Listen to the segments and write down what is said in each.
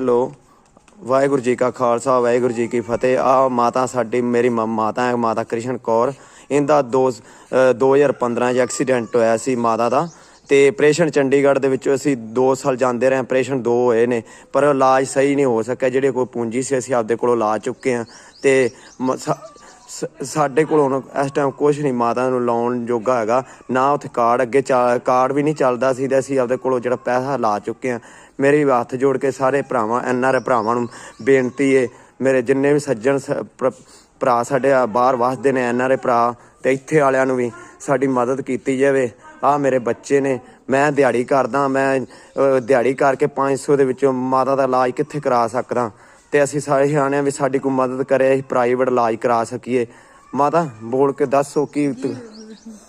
Hello Waheguru ji ਕਾ ਖਾਲਸਾ ਵਾਹਿਗੁਰੂ ਜੀ ਕੀ ਫਤਿਹ। ਆ ਮਾਤਾ ਸਾਡੀ ਮੇਰੀ ਮ- ਮਾਤਾ ਹੈ ਮਾਤਾ ਕ੍ਰਿਸ਼ਨ ਕੌਰ। ਇਹਦਾ ਦੋ ਅ, 2015 ਚ ਐਕਸੀਡੈਂਟ ਹੋਇਆ ਸੀ ਮਾਤਾ ਦਾ। ਤੇ ਆਪਰੇਸ਼ਨ ਚੰਡੀਗੜ੍ਹ ਦੇ ਵਿੱਚ ਅਸੀਂ 2 ਸਾਲ ਜਾਂਦੇ ਰਹੇ ਆਪਰੇਸ਼ਨ ਦੋ ਹੋਏ ਨੇ। ਪਰ ਇਲਾਜ ਸਹੀ ਨਹੀਂ ਹੋ ਸਕਿਆ ਜਿਹੜੇ ਕੋਈ ਪੂੰਜੀ ਸੀ ਅਸੀਂ ਆਪਦੇ ਕੋਲੋਂ ਲਾ ਚੁੱਕੇ ਹਾਂ। ਤੇ ਮ- ਸ- ਸਾਡੇ ਕੋਲ ਹੁਣ ਇਸ ਟਾਈਮ ਕੁਝ ਨਹੀਂ, ਮਾਤਾ ਨੂੰ ਲਾਉਣ ਜੋਗਾ ਹੈਗਾ। ਨਾ ਉੱਥੇ ਕਾਰਡ ਅੱਗੇ ਚਾ- ਕਾਰਡ ਵੀ ਨਹੀਂ ਚੱਲਦਾ ਸੀ ਤੇ ਅਸੀਂ ਆਪਦੇ ਕੋਲੋਂ ਜਿਹੜਾ ਪੈਸਾ ਲਾ ਚੁੱਕੇ ਹਾਂ। ਮੇਰੀ ਹੱਥ ਜੋੜ ਕੇ ਸਾਰੇ ਭਰਾਵਾਂ ਐਨਆਰ ਭਰਾਵਾਂ ਨੂੰ ਬੇਨਤੀ ਏ, ਮੇਰੇ ਜਿੰਨੇ ਵੀ ਸੱਜਣ ਸ- ਭਰਾ- ਭਰਾ ਸਾਡੇ ਬਾਹਰ ਵਸਦੇ ਨੇ ਐਨਆਰ ਭਰਾ ਤੇ ਇੱਥੇ ਵਾਲਿਆਂ ਨੂੰ ਵੀ ਸਾਡੀ ਮਦਦ ਕੀਤੀ ਜਾਵੇ। ਆ ਮੇਰੇ ਬੱਚੇ ਨੇ, ਮੈਂ ਦਿਹਾੜੀ ਕਰਦਾ, ਮੈਂ ਦਿਹਾੜੀ ਕਰਕੇ 500 ਦੇ ਵਿੱਚੋਂ ਮਾਤਾ ਦਾ ਇਲਾਜ ਕਿੱਥੇ ਕਰਾ ਸਕਦਾ? ਤੇ ਅਸੀਂ ਸਾਰੇ ਸਿਆਣਿਆਂ ਵੀ ਸਾਡੀ ਕੋਈ ਮਦਦ ਕਰੇ ਅਸੀਂ ਪ੍ਰਾਈਵੇਟ ਇਲਾਜ ਕਰਾ ਸਕੀਏ। ਮਾਤਾ ਬੋਲ ਕੇ ਦੱਸੋ ਕੀ ਤ-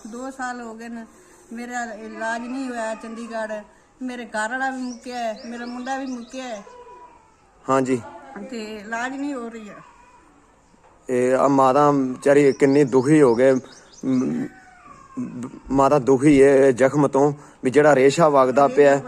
ਦੋ ਸਾਲ ਹੋ ਗਏ ਨੇ ਮੇਰਾ ਇਲਾਜ ਨਹੀਂ ਹੋਇਆ ਚੰਡੀਗੜ੍ਹ। ਮੇਰੇ ਘਰ ਵਾਲਾ ਵੀ ਮੁੱਕਿਆ ਹੈ ਮੇਰਾ ਮੁੰਡਾ ਵੀ ਮੁੱਕਿਆ ਹੈ। ਹਾਂਜੀ। ਤੇ ਇਲਾਜ ਨਹੀਂ ਹੋ ਰਹੀ ਹੈ। ਇਹ ਆ ਮਾਤਾ ਵਿਚਾਰੀ ਕਿੰਨੀ ਦੁਖੀ ਹੋ ਗਏ। ਮ- ਮਾਤਾ ਦੁਖੀ ਏ ਜ਼ਖਮ ਤੋਂ ਵੀ ਜਿਹੜਾ ਰੇਸ਼ਾ ਵਗਦਾ ਪਿਆ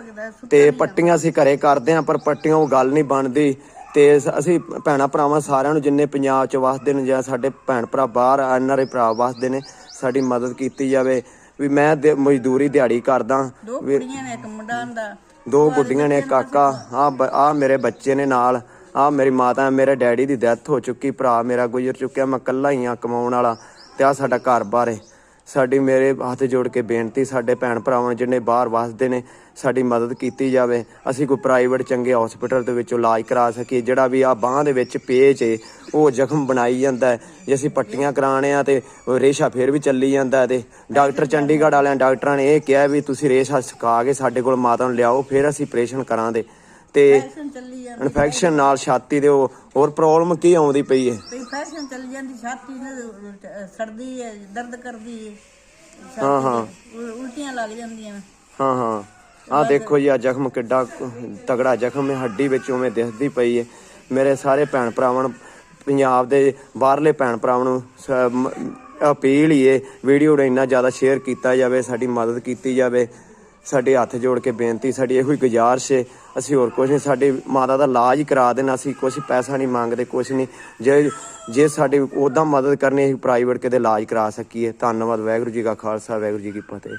ਤੇ ਪੱਟੀਆਂ ਅਸੀਂ ਘਰੇ ਕਰਦੇ ਆਂ ਪਰ ਪੱਟੀਆਂ ਉਹ ਗੱਲ ਨਹੀਂ ਬਣਦੀ। ਤੇ ਅਸੀਂ ਭੈਣਾ ਭਰਾਵਾਂ ਸਾਰਿਆਂ ਨੂੰ ਜਿੰਨੇ ਪੰਜਾਬ ਚ ਵਸਦੇ ਨੇ ਜਾਂ ਸਾਡੇ ਭੈਣ ਭਰਾ ਬਾਹਰ ਐਨਆਰਏ ਭਰਾ ਵਸਦੇ ਨੇ ਸਾਡੀ ਮਦਦ ਕੀਤੀ ਜਾਵੇ। ਵੀ ਮੈਂ ਮਜ਼ਦੂਰੀ ਦਿਹਾੜੀ ਕਰਦਾ। ਦੋ ਕੁੜੀਆਂ ਨੇ ਇੱਕ ਮੁੰਡਾ ਦਾ ਦੋ ਗੁੱਡੀਆਂ ਨੇ ਕਾਕਾ। ਆ ਆ ਮੇਰੇ ਬੱਚੇ ਨੇ ਨਾਲ। ਆ ਮੇਰੀ ਮਾਤਾ ਮੇਰੇ ਡੈਡੀ ਦੀ ਡੈਥ ਹੋ ਚੁੱਕੀ ਭਰਾ ਮੇਰਾ ਗੁਜ਼ਰ ਚੁੱਕਿਆ ਮੈਂ ਇਕੱਲਾ ਹੀ ਆ ਕਮਾਉਣ ਵਾਲਾ। ਤੇ ਆ ਸਾਡਾ ਘਰ-ਬਾਰ ਹੈ ਸਾਡੀ ਮੇਰੇ ਹੱਥ ਜੋੜ ਕੇ ਬੇਨਤੀ, ਸਾਡੇ ਭੈਣ ਭਰਾਵਾਂ ਨੂੰ ਜਿਹਨੇ ਬਾਹਰ ਵਸਦੇ ਨੇ, ਸਾਡੀ ਮਦਦ ਕੀਤੀ ਜਾਵੇ। ਅਸੀਂ ਕੋਈ ਪ੍ਰਾਈਵੇਟ ਚੰਗੇ ਹਸਪੀਟਲ ਦੇ ਵਿੱਚੋਂ ਇਲਾਜ ਕਰਾ ਸਕੀਏ। ਜਿਹੜਾ ਵੀ ਆ ਬਾਹ ਦੇ ਵਿੱਚ ਪੇਚ ਏ, ਉਹ ਜ਼ਖਮ ਬਣਾਈ ਜਾਂਦਾ ਹੈ। ਜੇ ਅਸੀਂ ਪੱਟੀਆਂ ਕਰਾਣੇ ਆ ਤੇ ਰੇਸ਼ਾ ਫੇਰ ਵੀ ਚੱਲੀ ਜਾਂਦਾ ਹੈ ਤੇ ਡਾਕਟਰ ਚੰਡੀਗੜ੍ਹ ਵਾਲਿਆਂ, ਡਾਕਟਰਾਂ ਨੇ ਇਹ ਕਿਹਾ ਵੀ ਤੁਸੀਂ ਰੇਸ਼ਾ ਸੁਕਾ ਕੇ ਸਾਡੇ ਕੋਲ ਮਾਤਾ ਨੂੰ ਲਿਆਓ, ਫਿਰ ਅਸੀਂ ਆਪਰੇਸ਼ਨ ਕਰਾਂਗੇ। ਤੇ ਫੈਸ਼ਨ ਚੱਲੀ ਜਾਂਦੀ ਇਨਫੈਕਸ਼ਨ ਨਾਲ ਛਾਤੀ ਦੇ ਉਹ ਹੋਰ ਪ੍ਰੋਬਲਮ ਕੀ ਆਉਂਦੀ ਪਈ ਹੈ? ਤੇ ਫੈਸ਼ਨ ਚੱਲੀ ਜਾਂਦੀ ਛਾਤੀ ਨੇ ਸਰਦੀ ਹੈ ਦਰਦ ਕਰਦੀ ਹੈ। ਹਾਂ ਹਾਂ। ਉਲ- ਉਲਟੀਆਂ ਲੱਗ ਜਾਂਦੀਆਂ। ਹਾਂ ਹਾਂ। ਆ ਦੇਖੋ ਜੀ ਆ ਜ਼ਖਮ ਕਿੱਡਾ ਤਗੜਾ ਜ਼ਖਮ ਹੈ ਹੱਡੀ ਵਿੱਚ ਉਵੇਂ ਦਿਸਦੀ ਪਈ ਹੈ। ਮੇਰੇ ਸਾਰੇ ਭੈਣ ਭਰਾਵਾਂ ਨੂੰ ਪੰਜਾਬ ਦੇ ਬਾਹਰਲੇ ਭੈਣ ਭਰਾਵਾਂ ਨੂੰ ਸ- ਮ- ਅਪੀਲ ਹੀ ਹੈ ਵੀਡੀਓ ਨੂੰ ਇੰਨਾ ਜ਼ਿਆਦਾ ਸ਼ੇਅਰ ਕੀਤਾ ਜਾਵੇ ਸਾਡੀ ਮਦਦ ਕੀਤੀ ਜਾਵੇ। ਸਾਡੇ ਹੱਥ ਜੋੜ ਕੇ ਬੇਨਤੀ, ਸਾਡੀ ਇਹੋ ਹੀ ਗੁਜ਼ਾਰਿਸ਼ ਹੈ, ਅਸੀਂ ਹੋਰ ਕੁਝ ਨਹੀਂ, ਸਾਡੇ ਮਾਤਾ ਦਾ ਇਲਾਜ ਹੀ ਕਰਾ ਦੇਣਾ, ਅਸੀਂ ਕੁਝ ਪੈਸਾ ਨਹੀਂ ਮੰਗਦੇ ਕੁਝ ਨਹੀਂ। ਜੇ ਜੇ ਸਾਡੀ ਉਹਦਾ ਮਦਦ ਕਰਨੀ ਅਸੀਂ ਪ੍ਰਾਈਵੇਟ ਕਿਤੇ ਇਲਾਜ ਕਰਾ ਸਕੀਏ। ਧੰਨਵਾਦ, ਵਾਹਿਗੁਰੂ ਜੀ ਕਾ ਖਾਲਸਾ, ਵਾਹਿਗੁਰੂ ਜੀ ਕੀ ਫਤਿਹ।